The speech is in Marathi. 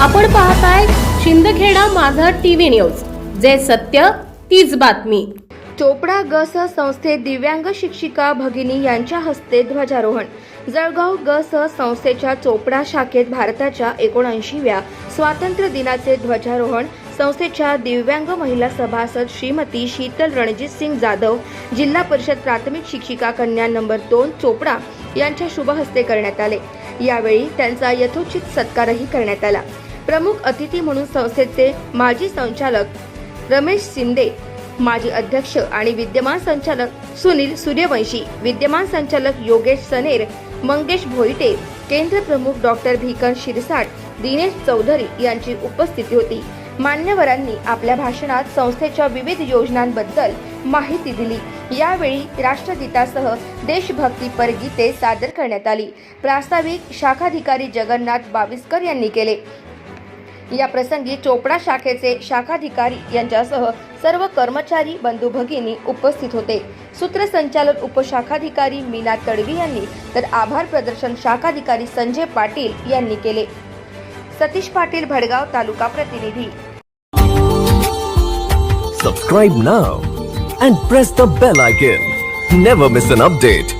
आपण पाहताय शिंदखेडा माझा टीव्ही न्यूज. जे सत्य तीच बातमी. चोपडा ग स संस्थेत दिव्यांग शिक्षिका भगिनी यांच्या हस्ते ध्वजारोहण. जळगाव ग स संस्थेच्या चोपडा शाखेत भारताच्या एकोणऐंशीव्या स्वातंत्र्य दिनाचे ध्वजारोहण. संस्थेच्या दिव्यांग महिला सभासद श्रीमती शीतल रणजित सिंग जाधव जिल्हा परिषद प्राथमिक शिक्षिका कन्या नंबर दोन चोपडा यांच्या शुभहस्ते करण्यात आले. यावेळी त्यांचा यथोचित सत्कारही करण्यात आला. प्रमुख अतिथी म्हणून संस्थेचे माजी संचालक रमेश शिंदे माजी अध्यक्ष आणि विद्यमान संचालक सुनील सूर्यवंशी विद्यमान संचालक योगेश सनेर मंगेश भोईटे केंद्र प्रमुख डॉक्टर भीकर शिरसाट दिनेश चौधरी यांची उपस्थिती होती. मान्यवरांनी आपल्या भाषणात संस्थेच्या विविध योजनांबद्दल माहिती दिली. यावेळी राष्ट्रगीतासह देशभक्तीपर गीते सादर करण्यात आली. प्रास्ताविक शाखाधिकारी जगन्नाथ बाविस्कर यांनी केले. या प्रसंगी चोपडा शाखेचे शाखाधिकारी यांच्यासह सर्व कर्मचारी बंधू भगिनी उपस्थित होते. सूत्रसंचालन उपशाखाधिकारी मीना तडवी यांनी तर आभार प्रदर्शन शाखाधिकारी संजय पाटील यांनी केले. सतीश पाटील भडगाव तालुका प्रतिनिधी. Subscribe now and press the bell icon never miss an update